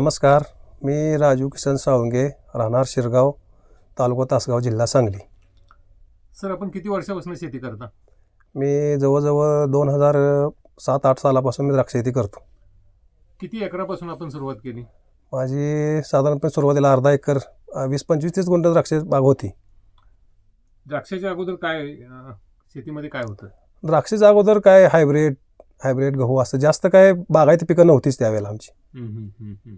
नमस्कार. मी राजू किसन सावंगे राहणार शिरगाव तालुका तासगाव जिल्हा सांगली. सर आपण किती वर्षापासून शेती करता? मी जवळजवळ दोन हजार सात आठ सालापासून मी द्राक्ष शेती करतो. किती एकरापासून आपण सुरुवात केली? माझी साधारणपणे सुरुवातीला अर्धा एकर वीस पंचवीस तीस गुंठ द्राक्ष बाग होती. द्राक्षाच्या अगोदर काय अं, शेतीमध्ये काय होतं? द्राक्षेच्या अगोदर काय हायब्रिड हायब्रिड गहू असं जास्त काय बागायती पिकं नव्हतीच त्यावेळेला आमची. हम्म, हम्म, हम्म, हम्म.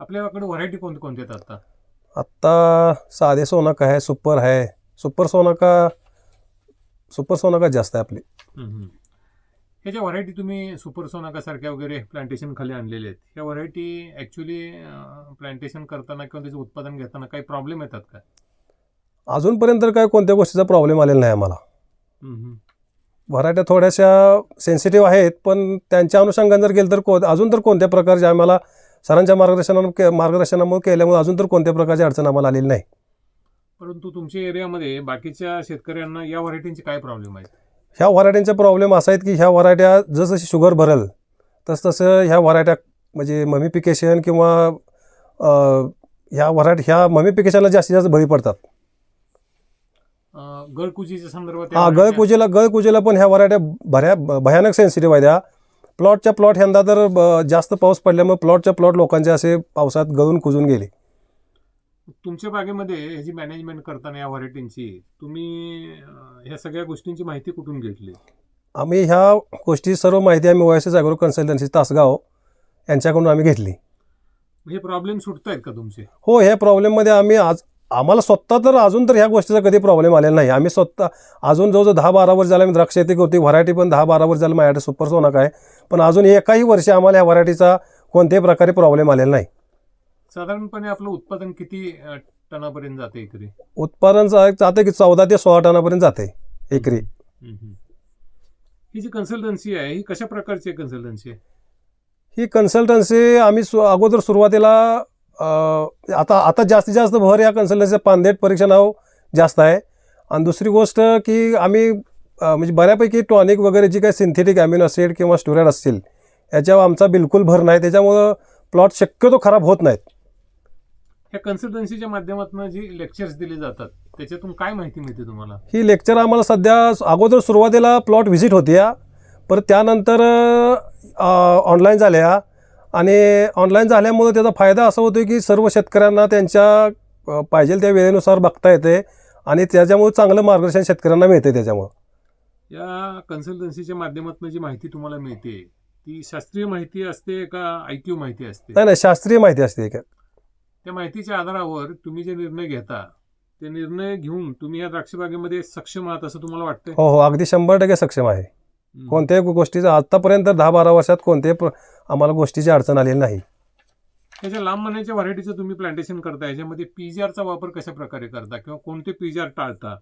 आपल्याकडे व्हरायटी कोणते कोणते आहेत आता? आत्ता साधे सोनाका आहे सुपर आहे. सुपर सोनाका सुपर सोनाका जास्त आहे आपली. हम्म, हम्म. ह्या ज्या व्हरायटी तुम्ही सुपर सोनाका सारख्या वगैरे प्लांटेशन खाली आणलेले आहेत ह्या व्हरायटी ॲक्च्युली प्लांटेशन करताना किंवा त्याचं उत्पादन घेताना काही प्रॉब्लेम येतात का? अजूनपर्यंत तर काय कोणत्या गोष्टीचा प्रॉब्लेम आलेला नाही आम्हाला. हम्म. व्हरायट्या थोड्याशा सेन्सिटिव्ह आहेत पण त्यांच्या अनुषंगाने जर गेलं तर को अजून तर कोणत्या प्रकारचे आम्हाला सरांच्या मार्गदर्शनानं के मार्गदर्शनामुळे केल्यामुळे अजून तर कोणत्या प्रकारची अडचण आम्हाला आलेली नाही. परंतु तुमच्या एरियामध्ये बाकीच्या शेतकऱ्यांना या व्हरायटींचे काय प्रॉब्लेम आहेत? ह्या व्हरायटींचे प्रॉब्लेम असा आहेत की ह्या व्हरायट्या जसं शुगर भरल तस तसं ह्या व्हरायट्या म्हणजे ममिफिकेशन किंवा ह्या व्हरायटी ह्या ममिफिकेशनला जास्तीत जास्त बळी पडतात. गळकुजीच्या संदर्भात हा गळकुजेला गळकुजेला पण ह्या व्हरायट्या भऱ्या भयानक सेन्सिटिव्ह आहेत. प्लॉटच्या प्लॉट यंदा तर जास्त पाऊस पडल्यामुळे प्लॉटच्या प्लॉट लोकांचे असे पावसात गळून कुजून गेले. तुमच्या बागेमध्ये ह्याची मॅनेजमेंट करताना या व्हरायटींची तुम्ही ह्या सगळ्या गोष्टींची माहिती कुठून घेतली? आम्ही ह्या गोष्टी सर्व माहिती आम्ही ओएसएस ॲग्रो कन्सल्टन्सी तासगाव यांच्याकडून आम्ही घेतली. हे प्रॉब्लेम सुटतायत का तुमचे? हो ह्या प्रॉब्लेममध्ये आम्ही आज आम्हाला स्वतः तर अजून तर ह्या गोष्टीचा कधी प्रॉब्लेम आलेला नाही. आम्ही स्वतः अजून जवळजवळ दहा बारा वर्ष झालं आम्ही द्राक्ष शेती करतो व्हरायटी पण दहा बारा वर्ष झालं माझ्याकडे सुपर सोनाक आहे पण अजून एकाही वर्षी आम्हाला ह्या व्हरायटीचा कोणत्याही प्रकारे प्रॉब्लेम आलेला नाही. साधारणपणे आपलं उत्पादन किती अं, टनापर्यंत जाते एकरी? उत्पादन जा- जाते की चौदा ते सोळा टनापर्यंत जाते एकरी. ही जी कन्सल्टन्सी आहे ही कशा प्रकारची कन्सल्टन्सी आहे? ही कन्सल्टन्सी आम्ही सु अगोदर सुरुवातीला आता आता जास्तीत जास्त भर या कन्सल्टन्सीच्या पांदेट परीक्षणावर जास्त आहे. आणि दुसरी गोष्ट की आम्ही म्हणजे बऱ्यापैकी टॉनिक वगैरे जी काही सिंथेटिक अॅमिनो ॲसिड किंवा स्टुरेट असतील याच्यावर आमचा बिलकुल भर नाही. त्याच्यामुळं प्लॉट शक्यतो खराब होत नाहीत. ह्या कन्सल्टन्सीच्या माध्यमातून जी लेक्चर्स दिले जातात त्याच्यातून काय माहिती मिळते तुम्हाला? ही लेक्चर आम्हाला सध्या अगोदर सुरुवातीला प्लॉट व्हिजिट होती या. परत त्यानंतर ऑनलाईन झाल्या. आणि ऑनलाईन झाल्यामुळे त्याचा फायदा असा होतो की सर्व शेतकऱ्यांना त्यांच्या पाहिजे त्या वेळेनुसार बघता येते आणि त्याच्यामुळे चांगलं मार्गदर्शन शेतकऱ्यांना मिळते त्याच्यामुळे. या कन्सल्टन्सीच्या माध्यमातून जी माहिती तुम्हाला मिळते ती शास्त्रीय माहिती असते का आयक्यू माहिती असते? नाही नाही शास्त्रीय माहिती असते एक. त्या माहितीच्या आधारावर तुम्ही जे निर्णय घेता ते निर्णय घेऊन तुम्ही या द्राक्षबागेमध्ये सक्षम आहात असं तुम्हाला वाटतंय? हो हो अगदी शंभर टक्के सक्षम आहे. कोणत्याही गोष्टीचं आत्तापर्यंत दहा बारा वर्षात कोणत्याही आम्हाला गोष्टीची अडचण आलेली नाही. त्याच्या लांब मण्याच्या व्हरायटीचं तुम्ही प्लांटेशन करता याच्यामध्ये पीजीआरचा वापर कशा प्रकारे करता किंवा कोणते पीजीआर टाळता?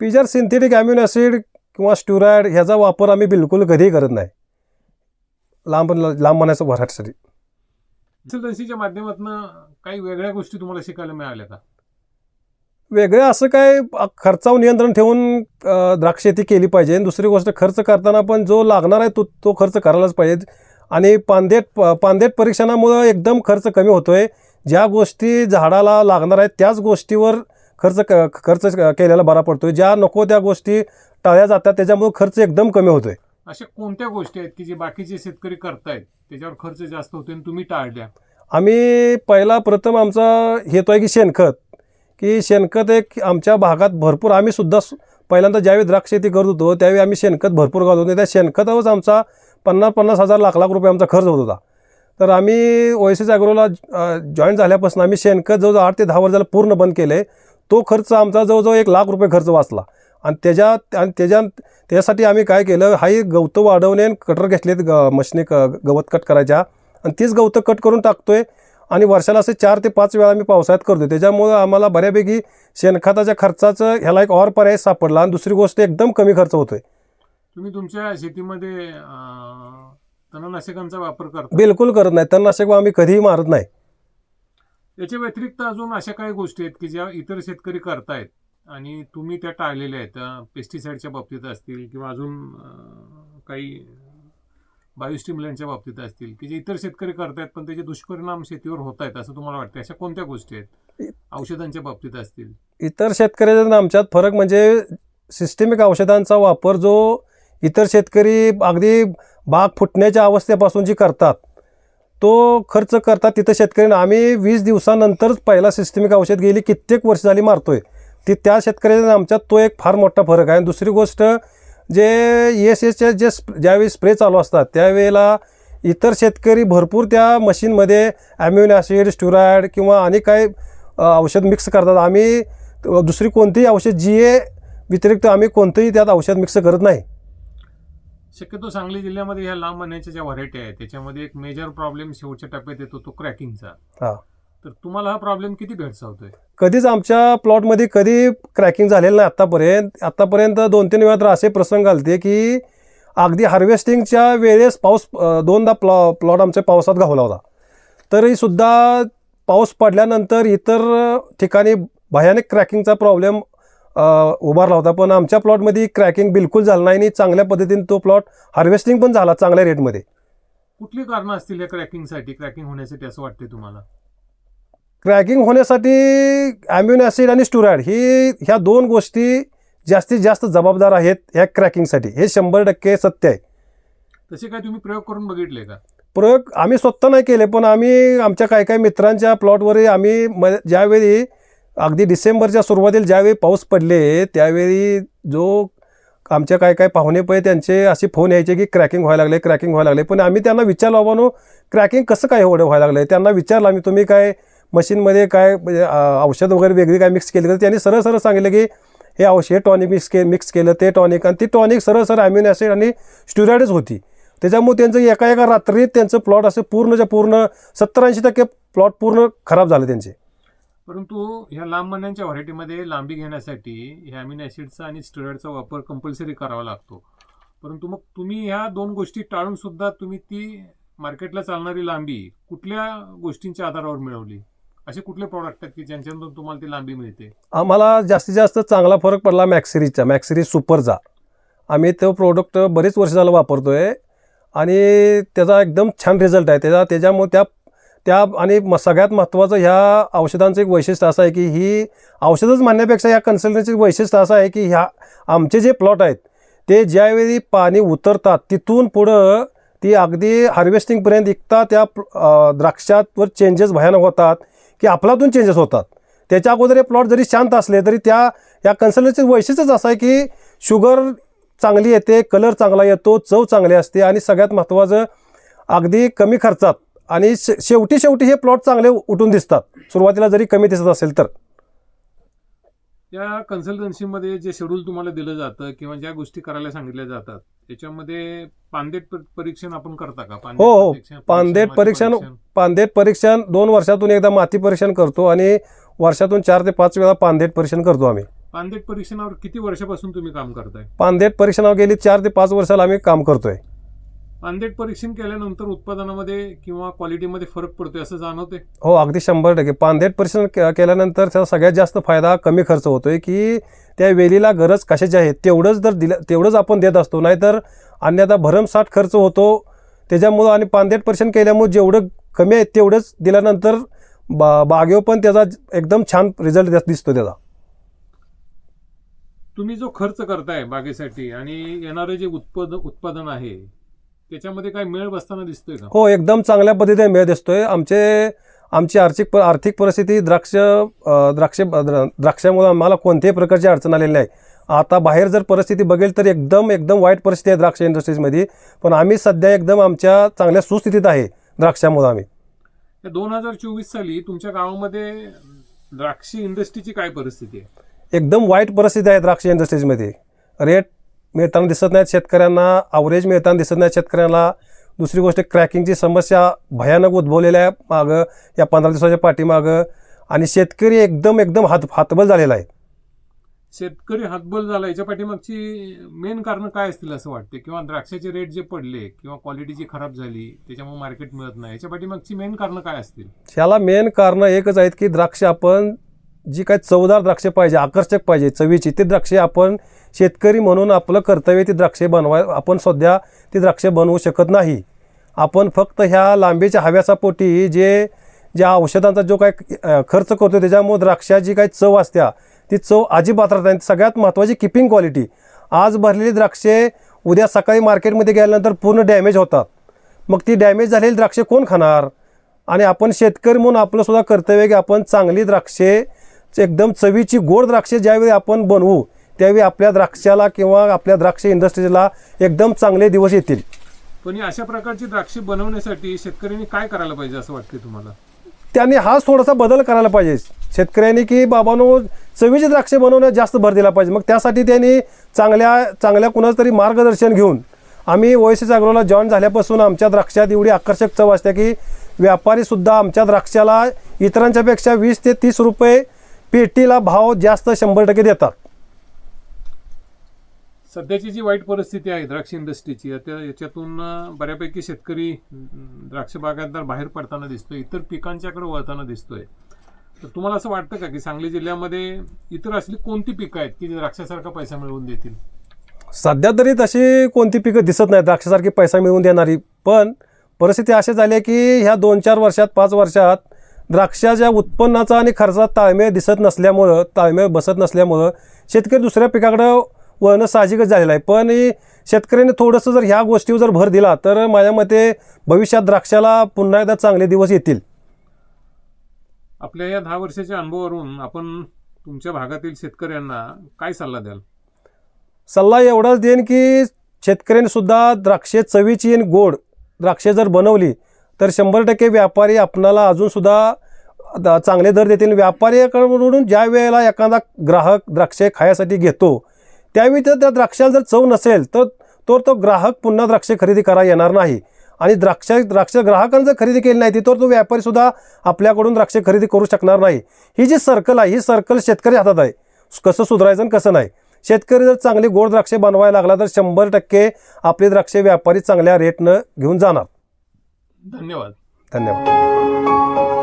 पिजर सिंथेटिक अॅम्युनो ॲसिड किंवा स्टुराईड ह्याचा वापर आम्ही बिलकुल कधीही करत नाही. लांब लांब भरासाठी कन्सल्टन्सीच्या माध्यमातून काही वेगळ्या गोष्टी तुम्हाला शिकायला मिळाल्या का? वेगळं असं काय खर्चावर नियंत्रण ठेवून द्राक्ष शेती केली पाहिजे. आणि दुसरी गोष्ट खर्च करताना पण जो लागणार आहे तो तो खर्च करायलाच पाहिजे. आणि पांदेट प- पांदेट परीक्षणामुळं एकदम खर्च कमी होतोय. ज्या गोष्टी झाडाला लागणार आहेत त्याच गोष्टीवर खर्च क खर्च केलेला बरा पडतोय. ज्या नको त्या गोष्टी टाळल्या जातात त्याच्यामुळे खर्च एकदम कमी होतोय. अशा कोणत्या गोष्टी आहेत की जे बाकीचे शेतकरी करतायत त्याच्यावर खर्च जास्त होतोय आणि तुम्ही टाळल्या? आम्ही पहिला प्रथम आमचा हेतू आहे की शेणखत. की शेणखत एक आमच्या भागात भरपूर आम्ही सुद्धा पहिल्यांदा ज्यावेळी द्राक्ष शेती करत होतो त्यावेळी आम्ही शेणखत भरपूर घालत होतो. त्या शेणखतावरच आमचा पन्नास पन्नास हजार लाख लाख रुपये आमचा खर्च होत होता. तर आम्ही ओएसएस ॲग्रोला जॉईन झाल्यापासून आम्ही शेणखत जवळजवळ आठ ते दहा वर्षाला पूर्ण बंद केले. तो खर्च आमचा जवळजवळ एक लाख रुपये खर्च वाचला. आणि त्याच्या आणि त्याच्या त्यासाठी आम्ही काय केलं हाही गवतं वाढवणे आणि कटर घेतलेत ग मशनी क गवत कट करायच्या. आणि तीच गवतं कट करून टाकतोय. आणि वर्षाला असे चार ते पाच वेळा आम्ही पावसाळ्यात करतो त्याच्यामुळं आम्हाला बऱ्यापैकी शेणखताच्या खर्चाचं ह्याला एक और पर्याय सापडला आणि दुसरी गोष्ट एकदम कमी खर्च होतोय. तुम्ही तुमच्या शेतीमध्ये तणनाशकांचा वापर करता? बिलकुल करत नाही. तणनाशक आम्ही कधीही मारत नाही. याच्या व्यतिरिक्त अजून अशा काही गोष्टी आहेत की ज्या इतर शेतकरी करतायत आणि तुम्ही त्या टाळलेल्या आहेत पेस्टिसाईडच्या बाबतीत असतील किंवा अजून काही बायोस्टिम्युलंटच्या बाबतीत असतील की जे इतर शेतकरी करतायत पण त्याचे दुष्परिणाम शेतीवर होत आहेत असं तुम्हाला वाटतं अशा कोणत्या गोष्टी आहेत? औषधांच्या बाबतीत असतील. इतर शेतकऱ्याचा आणि आमच्यात फरक म्हणजे सिस्टेमिक औषधांचा वापर जो इतर शेतकरी अगदी बाग फुटण्याच्या अवस्थेपासून जी करतात तो खर्च करतात तिथं शेतकऱ्यांना. आम्ही वीस दिवसानंतरच पहिला सिस्टेमिक औषध गेली कित्येक वर्ष झाली मारतोय. ती त्या शेतकऱ्याचा आणि आमच्यात तो एक फार मोठा फरक आहे. आणि दुसरी गोष्ट जे एस एसचे जे स्प ज्यावेळी स्प्रे चालू असतात त्यावेळेला इतर शेतकरी भरपूर त्या मशीनमध्ये ॲम्युन ॲसिड स्टुरायड किंवा आणि काही औषध मिक्स करतात. आम्ही दुसरी कोणतीही औषध जी ए व्यतिरिक्त आम्ही कोणतंही त्यात औषध मिक्स करत नाही. शक्यतो सांगली जिल्ह्यामध्ये ह्या लांब महिन्याच्या ज्या व्हरायटी आहेत त्याच्यामध्ये एक मेजर प्रॉब्लेम शेवटच्या टप्प्यात येतो तो क्रॅकिंगचा हा. तर तुम्हाला हा प्रॉब्लेम किती भेडसावतोय? कधीच आमच्या प्लॉटमध्ये कधी क्रॅकिंग झालेलं नाही आत्तापर्यंत आत्तापर्यंत दोन तीन वेळा तर असे प्रसंग आलते की अगदी हार्वेस्टिंगच्या वेळेस पाऊस दोनदा प्लॉ प्लॉट आमच्या पावसात घावला होता. तरीसुद्धा पाऊस पडल्यानंतर इतर ठिकाणी भयानक क्रॅकिंगचा प्रॉब्लेम उभारला होता. पण आमच्या प्लॉटमध्ये क्रॅकिंग बिलकुल झालं नाही आणि चांगल्या पद्धतीने तो प्लॉट हार्वेस्टिंग पण झाला चांगल्या रेटमध्ये कुठली कारणं असतील या क्रॅकिंगसाठी क्रॅकिंग होण्यासाठी असं वाटतंय तुम्हाला? क्रॅकिंग होण्यासाठी ॲम्युन ॲसिड आणि स्टुराइड ही ह्या दोन गोष्टी जास्तीत जास्त जबाबदार आहेत ह्या क्रॅकिंगसाठी. हे शंभर टक्के सत्य आहे. तसे काय तुम्ही प्रयोग करून बघितले का? प्रयोग आम्ही स्वतः नाही केले पण आम्ही आमच्या काही काही मित्रांच्या प्लॉटवर आम्ही म ज्यावेळी अगदी डिसेंबरच्या सुरुवातीला ज्यावेळी पाऊस पडले त्यावेळी जो आमच्या काय काय पाहुणे पै त्यांचे असे फोन यायचे की क्रॅकिंग व्हायला लागले क्रॅकिंग व्हायला लागले. पण आम्ही त्यांना विचारलं बाबानो क्रॅकिंग कसं काय एवढं व्हायला लागलं त्यांना विचारलं आम्ही तुम्ही काय मशीनमध्ये काय म्हणजे औषध वगैरे वेगळी काय मिक्स केली तर त्यांनी सरळ सरळ सांगितलं की हे औषध हे टॉनिक मिक्स के मिक्स केलं ते टॉनिक आणि ती टॉनिक सरळ सरळ ॲम्युन ॲसिड आणि स्टुराइडच होती. त्याच्यामुळे त्यांचं एका एका रात्रीत त्यांचं प्लॉट असे पूर्णच्या पूर्ण सत्तर ऐंशी टक्के प्लॉट पूर्ण खराब झाले त्यांचे. परंतु ह्या लांब महिन्यांच्या व्हरायटीमध्ये लांबी घेण्यासाठी ह्या अमिनो ॲसिडचा आणि स्टेरॉइडचा वापर कंपल्सरी करावा लागतो. परंतु मग तुम्ही ह्या दोन गोष्टी टाळून सुद्धा तुम्ही ती मार्केटला चालणारी लांबी कुठल्या गोष्टींच्या आधारावर मिळवली? असे कुठले प्रॉडक्ट आहेत की ज्यांच्यातून तुम्हाला ती लांबी मिळते? आम्हाला जास्तीत जास्त चांगला फरक पडला मॅक्सिरीजचा मॅक्सिरीज सुपरचा आम्ही तो प्रोडक्ट बरेच वर्ष झालं वापरतोय आणि त्याचा एकदम छान रिझल्ट आहे. त्याचा त्याच्यामुळे त्या त्या आणि म सगळ्यात महत्त्वाचं ह्या औषधांचं एक वैशिष्ट्य असं आहे की ही औषधच म्हणण्यापेक्षा या कन्सल्टन्सीचं वैशिष्ट्य असं आहे की ह्या आमचे जे प्लॉट आहेत ते ज्यावेळी पाणी उतरतात तिथून पुढं ती अगदी हार्वेस्टिंगपर्यंत इकता त्या द्राक्षातवर द्राक्षावर चेंजेस भयानक होतात. की आपलातून चेंजेस होतात. त्याच्या अगोदर हे प्लॉट जरी शांत असले तरी त्या या कन्सल्टन्सी वैशिष्ट्यच असं आहे की शुगर चांगली येते कलर चांगला येतो चव चांगली असते आणि सगळ्यात महत्त्वाचं अगदी कमी खर्चात आणि शे शेवटी शेवटी हे प्लॉट चांगले उठून दिसतात. सुरुवातीला जरी कमी दिसत असेल तर. या कन्सल्टन्सीमध्ये जे शेड्यूल तुम्हाला दिलं जातं किंवा ज्या गोष्टी करायला सांगितल्या जातात त्याच्यामध्ये पांदेट प- परीक्षण आपण करता का? हो, हो. परीक्षण, पानदेट परीक्षण. पानदेट परीक्षण दोन वर्षातून एकदा माती परीक्षण करतो आणि वर्षातून चार ते पाच वेळा पानदेट परीक्षण करतो आम्ही. पानदेट परीक्षणावर किती वर्षापासून तुम्ही काम करताय? पानदेट परीक्षणावर गेली चार ते पाच वर्षाला आम्ही काम करतोय. पानदेट परीक्षण केल्यानंतर उत्पादनामध्ये किंवा क्वालिटीमध्ये फरक पडतोय असं जाणवते हो अगदी शंभर टक्के. पानदेट परीक्षण के- केल्यानंतर त्याचा सगळ्यात जास्त फायदा कमी खर्च होतोय की त्या वेलीला गरज कशाची आहे तेवढंच जर दिलं तेवढंच आपण देत असतो. नाहीतर अन्यथा भरमसाठ खर्च होतो. त्याच्यामुळं आणि पानदेट परीक्षण केल्यामुळे जेवढं कमी आहे तेवढंच दिल्यानंतर बा बागेवर पण त्याचा एकदम छान रिझल्ट दिसतो त्याचा. तुम्ही जो खर्च करताय बागेसाठी आणि येणारे जे उत्पादन उत्पादन आहे त्याच्यामध्ये काय मेळ बसताना दिसतोय का? हो एकदम चांगल्या पद्धतीने मिळत दिसतोय. आमचे आमची आर्थिक आर्थिक परिस्थिती द्राक्ष द्राक्ष द्र- द्राक्षामुळे आम्हाला कोणत्याही प्रकारची अडचण आलेली नाही. आता बाहेर जर परिस्थिती बघेल तर एकदम एकदम वाईट परिस्थिती आहे द्राक्ष इंडस्ट्रीजमध्ये. पण आम्ही सध्या एकदम आमच्या चांगल्या सुस्थितीत आहे द्राक्षामुळे आम्ही. दोन हजार चोवीस साली तुमच्या गावामध्ये द्राक्षी इंडस्ट्रीची काय परिस्थिती आहे? एकदम वाईट परिस्थिती आहे द्राक्ष इंडस्ट्रीजमध्ये. रेट मिळताना दिसत नाहीत शेतकऱ्यांना अवरेज मिळताना दिसत नाही शेतकऱ्यांना. दुसरी गोष्ट क्रॅकिंगची समस्या भयानक उद्भवलेल्या आहे मागं या पंधरा दिवसाच्या पाठीमागं. आणि शेतकरी एकदम एकदम हात हातबल झालेला आहे. शेतकरी हातबल झाला याच्या पाठीमागची मेन कारण काय असतील असं वाटते किंवा द्राक्षाचे रेट जे पडले किंवा क्वालिटी जी खराब झाली त्याच्यामुळे मार्केट मिळत नाही. याच्या पाठीमागची मेन कारण काय असतील? ह्याला मेन कारणं एकच आहेत की द्राक्ष आपण जी काही चवदार द्राक्षे पाहिजे आकर्षक पाहिजे चवीची ती द्राक्षे आपण शेतकरी म्हणून आपलं कर्तव्य ती द्राक्षे बनवाय आपण सध्या ती द्राक्षे बनवू शकत नाही. आपण फक्त ह्या लांबीच्या हव्याचा पोटी जे ज्या औषधांचा जो काय खर्च करतो त्याच्यामुळे द्राक्षाची काही चव असत्या ती चव अजिबात राहत नाही. सगळ्यात महत्त्वाची किपिंग क्वालिटी आज भरलेली द्राक्षे उद्या सकाळी मार्केटमध्ये गेल्यानंतर पूर्ण डॅमेज होतात. मग ती डॅमेज झालेली द्राक्षे कोण खाणार? आणि आपण शेतकरी म्हणून आपलंसुद्धा कर्तव्य की आपण चांगली द्राक्षे एकदम चवीची गोड द्राक्षे ज्यावेळी आपण बनवू त्यावेळी आपल्या द्राक्षाला किंवा आपल्या द्राक्ष इंडस्ट्रीला एकदम चांगले दिवस येतील. पण अशा प्रकारची द्राक्षे बनवण्यासाठी शेतकऱ्यांनी काय करायला पाहिजे असं वाटते तुम्हाला? त्यांनी हाच थोडासा बदल करायला पाहिजे. शेतकऱ्यांनी की बाबांनो चवीचे द्राक्षे बनवण्यात जास्त भर दिला पाहिजे. मग त्यासाठी त्यांनी चांगल्या चांगल्या कुणाचं तरी मार्गदर्शन घेऊन आम्ही ओएसएस अग्रोला जॉईन झाल्यापासून आमच्या द्राक्षात एवढी आकर्षक चव असते की व्यापारीसुद्धा आमच्या द्राक्षाला इतरांच्यापेक्षा वीस ते तीस रुपये पेटीला भाव जास्त शंभर टक्के देतात. सध्याची जी वाईट परिस्थिती आहे द्राक्ष इंडस्ट्रीची त्या याच्यातून बऱ्यापैकी शेतकरी द्राक्ष बागायतदार बाहेर पडताना दिसतोय इतर पिकांच्याकडे वळताना दिसतोय. तर तुम्हाला असं वाटतं का की सांगली जिल्ह्यामध्ये इतर असली कोणती पिकं आहेत की जी द्राक्षासारखा पैसा मिळवून देतील? सध्या तरी तशी कोणती पिकं दिसत नाही द्राक्षासारखी पैसा मिळवून देणारी. पण परिस्थिती अशी झाली आहे की ह्या दोन चार वर्षात पाच वर्षात द्राक्षाच्या उत्पन्नाचा आणि खर्चात ताळमेळ दिसत नसल्यामुळं ताळमेळ बसत नसल्यामुळं शेतकरी दुसऱ्या पिकाकडं वळणं साहजिकच झालेलं आहे. पण शेतकऱ्यांनी थोडंसं जर ह्या गोष्टीवर जर भर दिला तर माझ्या मते भविष्यात द्राक्षाला पुन्हा एकदा चांगले दिवस येतील. आपल्या या दहा वर्षाच्या अनुभवावरून आपण तुमच्या भागातील शेतकऱ्यांना काय सल्ला द्याल? सल्ला एवढाच देईन की शेतकऱ्यांनी सुद्धा द्राक्षे चवीची आणि गोड द्राक्षे जर बनवली तर शंभर टक्के व्यापारी आपणाला अजूनसुद्धा द- चांगले दर देतील. व्यापाऱ्याकडून ज्या वेळेला एखादा ग्राहक द्राक्षे खायासाठी घेतो त्यावेळी तर त्या द्राक्षाला जर चव नसेल तर तो तो ग्राहक पुन्हा द्राक्षे खरेदी करा येणार नाही. आणि द्राक्ष द्राक्ष ग्राहकांनी जर खरेदी केली नाही तर तो व्यापारीसुद्धा आपल्याकडून द्राक्षे खरेदी करू शकणार नाही. ही जी सर्कल आहे ही सर्कल शेतकरी हातात आहे. कसं सुधारायचं आणि कसं नाही? शेतकरी जर चांगली गोड द्राक्षे बनवायला लागला तर शंभर टक्के आपले द्राक्षे व्यापारी चांगल्या रेटनं घेऊन जाणार. धन्यवाद. धन्यवाद.